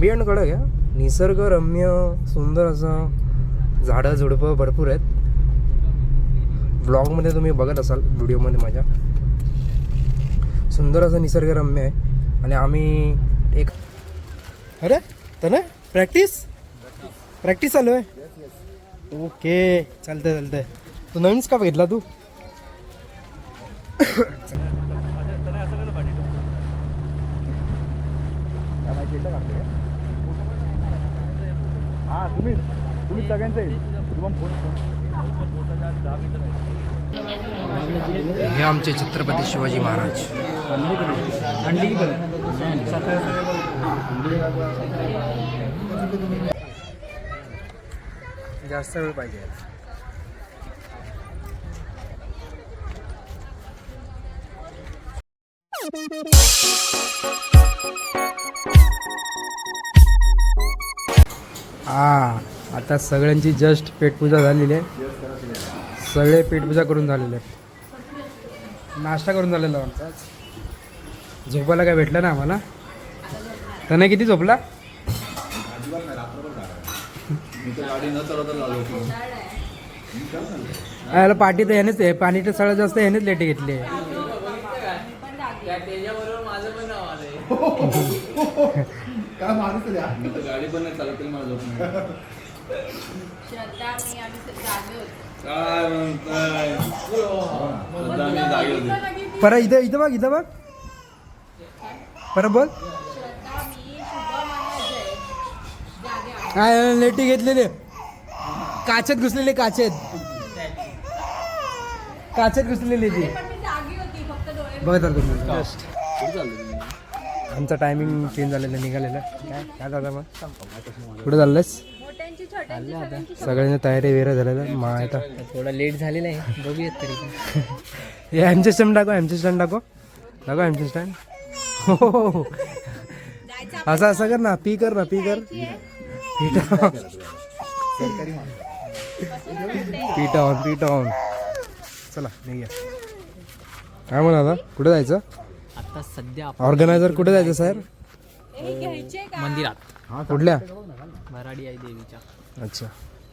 ॲम्बियंटकडं घ्या. निसर्गरम्य सुंदर असं झाडं झुडपं भरपूर आहेत. ब्लॉगमध्ये तुम्ही बघत असाल व्हिडिओमध्ये माझ्या. सुंदर असं निसर्गरम्य आहे. आणि आम्ही एक अरे तर प्रॅक्टिस प्रॅक्टिस चालू आहे? ओके चालतंय चालतंय. तू नवीनच का बघितला तू? हा तुम्ही तुम्ही सगळ्यांचे. हे आमचे छत्रपती शिवाजी महाराज. जास्त वेळ पाहिजे. हा आता सगळ्यांची जस्ट पेटपूजा झालेली आहे. सगळे पेटपूजा करून झालेले आहेत. नाश्ता करून झालेला आमचा. झोपायला काय भेटलं ना आम्हाला? त्याने किती झोपला? याला पाठी तर ह्यानेच आहे पाणी तर सगळ्यात जास्त ह्यानेच लेट घेतली आहे. काय माणूस आहे? हा? गाडी पण नाही चालत मला झोप नाही. श्रद्धा मी आम्ही जागे होतो. काय म्हणताय? सध्या आम्ही जागे होते. परत इथं इथं बघ इथं बघ. परत बोल. श्रद्धा मी शुभम आणि अजय जागे आहोत. काय लेटी घेतलेले? काचेत घुसलेले काचेत. काचेत घुसलेली ती. पण मी जागी होती फक्त डोळे बघत आहात तुम्ही जस्ट कुठे चालले तुम्ही? आमचं टायमिंग चेंज झालेलं निघालेलं. काय काय झालं मग? कुठे चाललंयस? मोठ्यांची छोट्यांची सगळ्यांची सगळ्यांनी तयारी वेर झालेलं मा आता. थोडा लेट झालेला आहे. बघूयात तरी. हे एमचे स्टँड दाखव एमचे स्टँड दाखव. दाखव एमचे स्टँड हो असं असं कर ना. पी कर ना पी कर. पीठ ऑन पीठ ऑन चला निघूया. काय म्हणा आता कुठे जायचं? आता सध्या ऑर्गनायझर कुठे जायचं सर हे मंदिरात. कुठल्या? भराडी आई देवीच्या. अच्छा.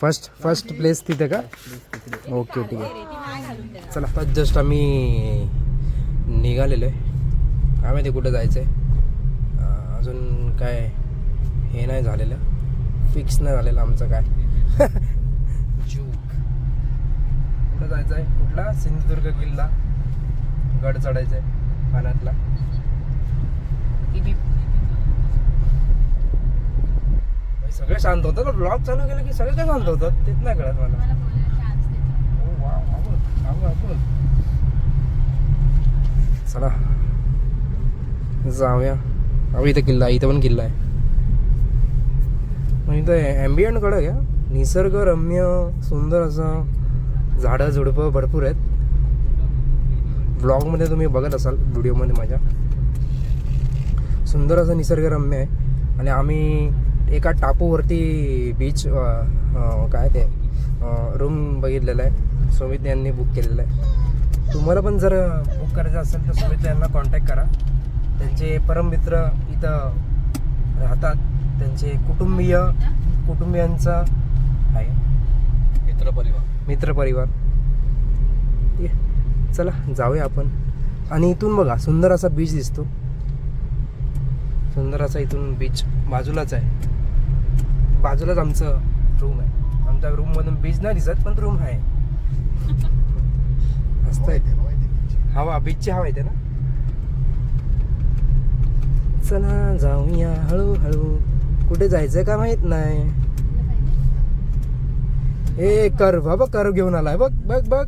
फर्स्ट फर्स्ट प्लेस तिथे का? ओके ठीक आहे चला आता जस्ट आम्ही निघालेलो आहे. काय माहिती कुठं जायचं आहे अजून काय हे नाही झालेलं. फिक्स नाही झालेलं आमचं काय. जू कुठं जायचं आहे कुठला? सिंधुदुर्ग किल्ला. गड चढायचा आहे भाई, सगळे शांत होतात. ना ब्लॉग चालू केलं की सगळे काय शांत होतात. तेच नाही कळत मला. आवड चला. जाऊया. अहो इथं किल्ला आहे, इथं पण किल्ला आहे. मग इथं ॲम्बियंटकडं घ्या. निसर्गरम्य सुंदर असं झाडं झुडपं भरपूर आहेत. ब्लॉगमध्ये तुम्ही बघत असाल व्हिडिओमध्ये माझ्या. सुंदर असं निसर्गरम्य आहे. आणि आम्ही एका टापूवरती बीच काय ते रूम बघितलेला आहे. सुमित यांनी बुक केलेलं आहे. तुम्हाला पण जर बुक करायचं असेल तर सुमित यांना कॉन्टॅक्ट करा. त्यांचे परममित्र इथं राहतात. त्यांचे कुटुंबीय कुटुंबियांचा आहे. मित्र परिवार मित्रपरिवार ये, चला जाऊया आपण. आणि इथून बघा सुंदर असा बीच दिसतो. सुंदर असा इथून बीच बाजूलाच आहे. बाजूलाच आमचं रूम आहे. आमच्या रूममधून बीच नाही दिसत पण रूम आहे. मस्त आहे ते. हवा बीचची हवा येते ना? चला जाऊया हळूहळू. कुठे जायचं का माहीत नाही. ए कर्व हा बघ कर्व घेऊन आलाय. बघ बघ बघ.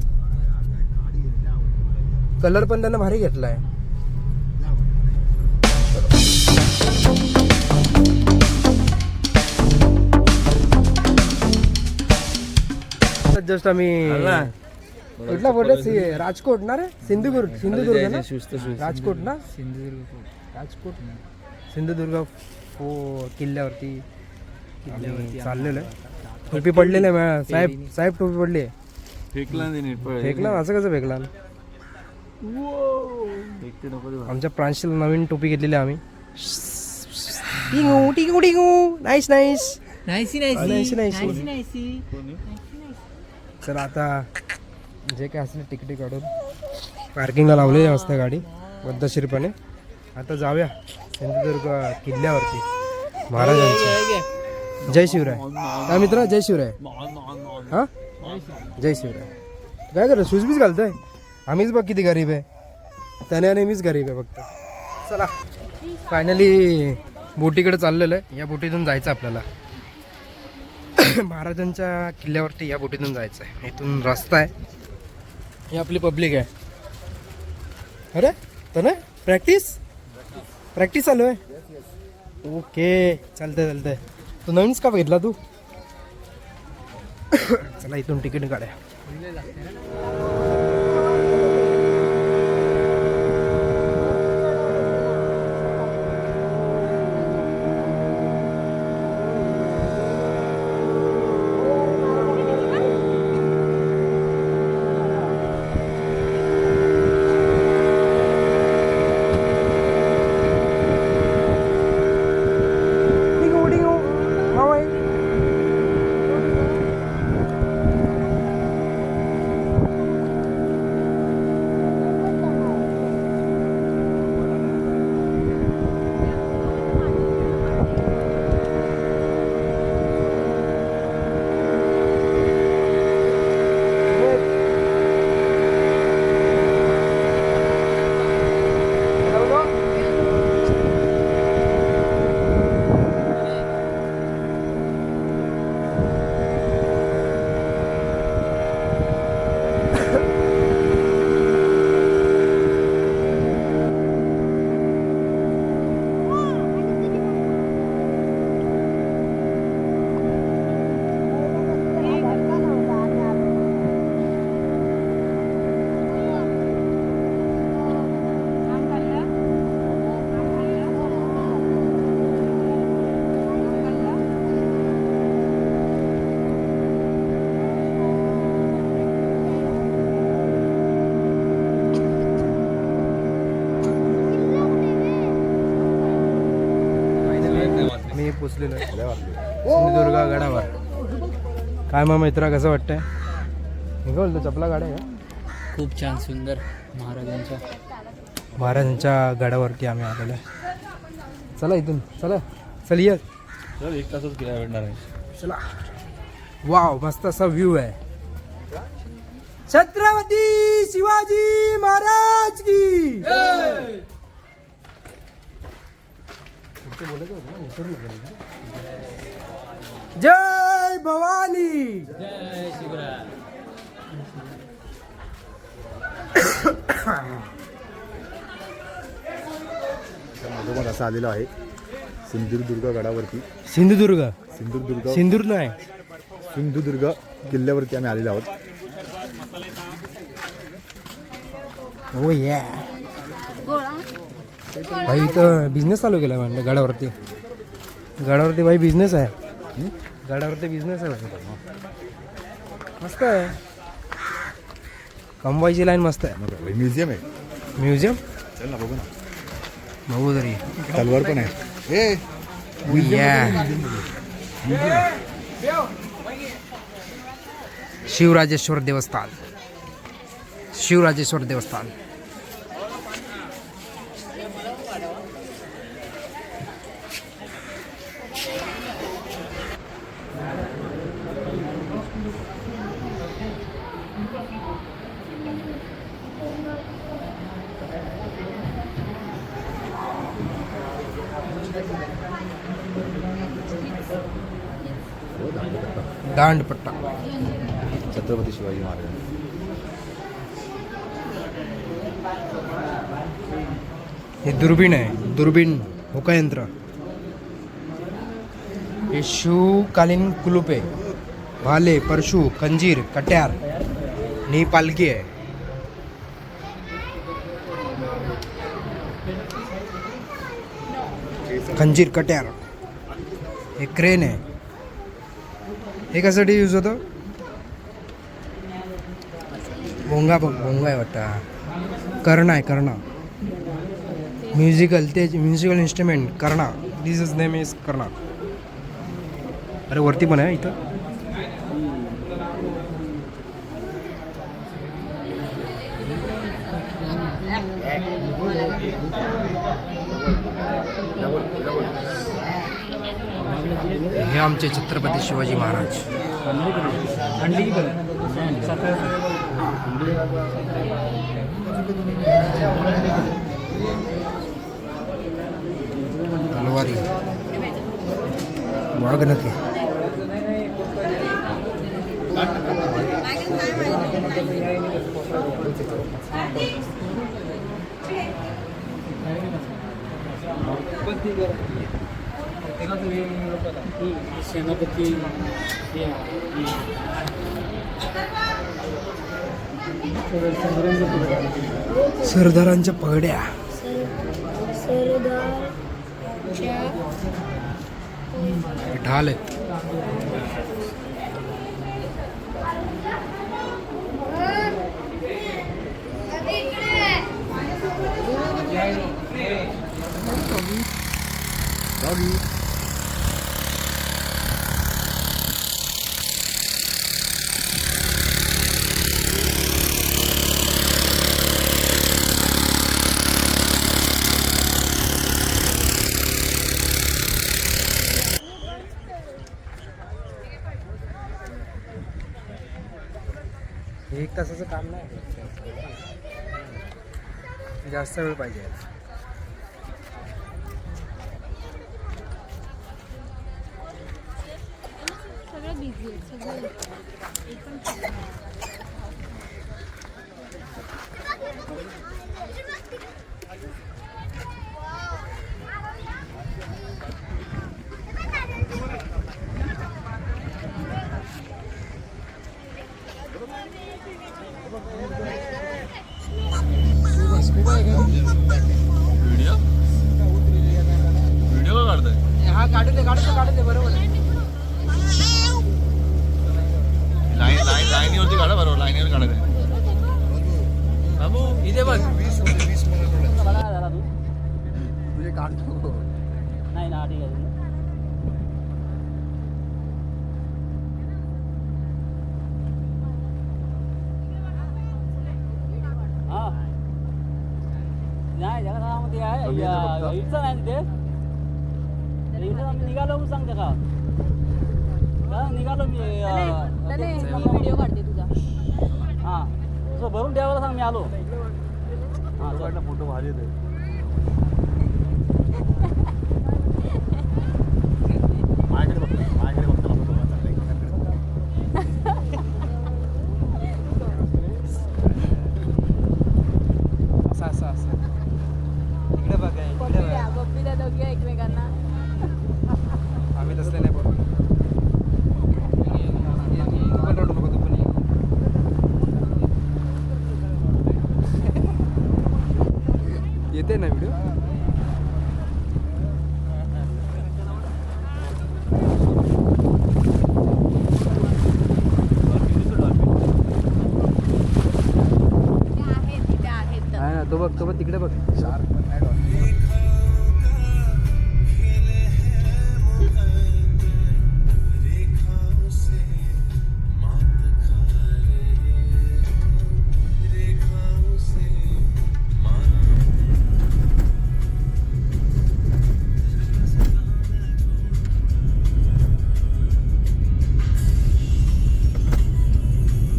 कलर पण त्यानं भारी घेतलाय. जस्ट आम्ही कुठला बोलत राजकोट ना रे? सिंधुदुर्ग सिंधुदुर्ग ना? राजकोट ना? सिंधुदुर्ग. राजकोट? सिंधुदुर्ग हो किल्ल्यावरती. चाललेलं आहे. टोपी पडलेलं आहे साहेब साहेब टोपी पडली आहे. फेकला. फेकला? असं कसं फेकला. आमच्या प्रांशीला नवीन टोपी घेतलेली आहे आम्ही. टिंगू टिंगू टिंगू. नाईस नाईस नाहीसी चला आता जे काय असेल तिकिटी काढून पार्किंगला लावलेली असते गाडी पद्धतशीरपणे आता जाऊया सिंधुदुर्ग किल्ल्यावरती महाराजांच्या. जय शिवराय. काय मित्र जय शिवराय. हा? जय शिवराय. काय करतो शूज बीज घालतोय? आम्हीच बघ किती गरीब आहे. त्याने आणि मीच गरीब आहे फक्त. चला. फायनली बोटीकडे चाललेलं आहे. या बोटीतून जायचं आपल्याला. महाराजांच्या किल्ल्यावरती या बोटीतून जायचं आहे. इथून रस्ता आहे. ही आपली पब्लिक आहे. अरे तर ना प्रॅक्टिस प्रॅक्टिस चालू आहे? ओके चालतंय चालतंय. तू नवीनच का बघितला तू? चला इथून तिकीट काढा सिंधुदुर्ग गडावर. काय मग मित्रा कसं वाटतंय? हे काय बोलतो चपला गाड्या आहे का? खूप छान सुंदर महाराजांच्या. महाराजांच्या गडावरती आम्ही आलेलो आहे. चला इथून चला. चल ये. चल एक तासच किराया भेटणार आहे. चला. वाव मस्त असा व्ह्यू आहे. छत्रपती शिवाजी महाराज की. जय भवानी। मधोमध असं आलेलो आहे. सिंधुदुर्ग गडावरती. सिंधुदुर्ग. सिंधुदुर्ग. सिंदूर नाही. सिंधुदुर्ग किल्ल्यावरती आम्ही आलेलो आहोत. हो या भाई इथं बिझनेस चालू केला म्हणजे गडावरती. गडावरती भाई बिझनेस आहे. गडावरती बिझनेस आहे मस्त आहे. कमवायची लाईन मस्त आहे. म्युझियम आहे. म्युझियम चल ना बघू ना. बघू तरी. तलवार पण आहे. ए शिवराजेश्वर देवस्थान. शिवराजेश्वर देवस्थान. दांडपट्टा छत्रपती शिवाजी महाराज हे दुर्बीण आहे दुर्बीण होकायंत्र हे शिवकालीन कुलुपे भाले परशु कंजीर कट्यार ही पालखी आहे खंजीर कट्यार हे क्रेन आहे हे कशासाठी यूज होतं? भोंगा बघ भोंगा आहे वाटतं कर्ण आहे कर्ण. म्युझिकल ते म्युझिकल इन्स्ट्रुमेंट करणा. This is name is karna. अरे वरती पण आहे इथं. हे आमचे छत्रपती शिवाजी महाराज. तलवारी. वाघनखे सेनापती सरदारांच्या पगड्या. ढाल आहेत. एक तासाचं काम नाही. जास्त वेळ पाहिजे. सगळं बिझी आहे सगळं एक पण व्हिडिओ व्हिडिओ का काढताय हा काढू दे काढू दे काढू दे बरोबर लाईन लाईन लाईनीवरती काढा बरोबर लाईनीवर काढायचं बाबू इथे बघ झाला तू तुझे काढतो नाही ना ठीक आहे हा नाही कमी आहे फक्त. इथं नाही तिथे इथं आम्ही निघालो म्हणून सांगते का का निघालो मी व्हिडिओ काढते तुझा हा तुझं भरून ठेवायला सांग मी आलो हा. फोटो भारी येते माझ्याकडे बघतो माझ्याकडे बघतो फोटो असं असं असं इकडे बघा इकडे बघा बप्पी त्या दोघी एकमेकांना आम्ही तसले नाही बघ तू पण रडू नको तू पण ये. येते ना व्हिडिओ ते आहेत तिथे आहेत बघतो ना बघ तिकडे बघ.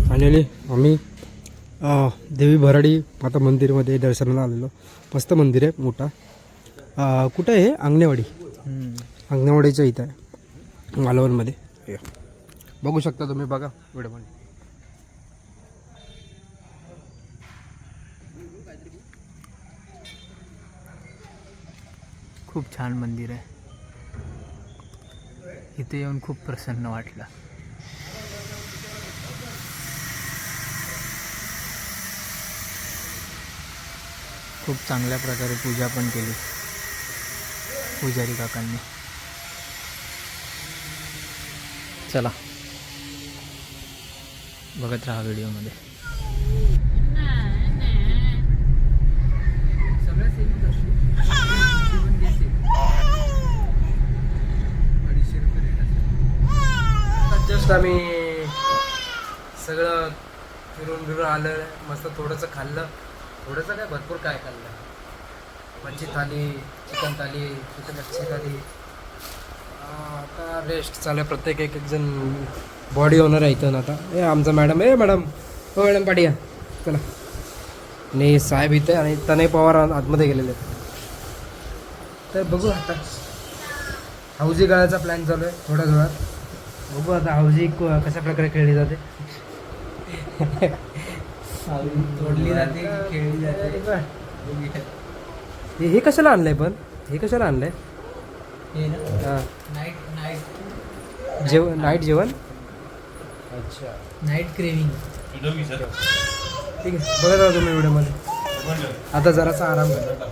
फायनली आम्ही देवी भराडी माता मंदिरमध्ये दर्शनाला आलेलो. मस्त मंदिर आहे मोठा. कुठं आहे? अंगणेवाडी. अंगणेवाडीच्या इथं आहे. मालवणमध्ये. बघू शकता तुम्ही बघा व्हिडिओमध्ये. खूप छान मंदिर आहे. इथे येऊन खूप प्रसन्न वाटलं. खूप चांगल्या प्रकारे पूजा पण केली. पुजारी काकांनी. चला. बघत राहा व्हिडिओमध्ये. जस्ट आम्ही सगळं फिरून फिरून आलं मस्त थोडंसं खाल्लं. थोडंसं काय भरपूर काय खाल्लं. मच्छी थाली चिकन थाली चिकन मच्छी थाली. आता रेस्ट चालू आहे प्रत्येक एक एक जण बॉडी ओनर आहे इथं आता. ए आमचा मॅडम ए मॅडम हो मॅडम पाठी या. चला. आणि साहेब इथे आणि तनय पवार आतमध्ये गेलेले आहेत. तर बघू आता. हौजी गाळाचा प्लॅन चालू आहे थोड्या थोड्यात बघू आता हौजी क- कशा प्रकारे खेळली जाते. तोडली जाते खेळली जाते. हे हे कशाला आणलंय पण? हे कशाला आणलंय? ना नाईट नाईट जेवण नाईट जेवण? अच्छा. नाईट क्रेविंग ठीक आहे. बघत राहा तुम्ही व्हिडिओमध्ये. आता जरासा आराम करा.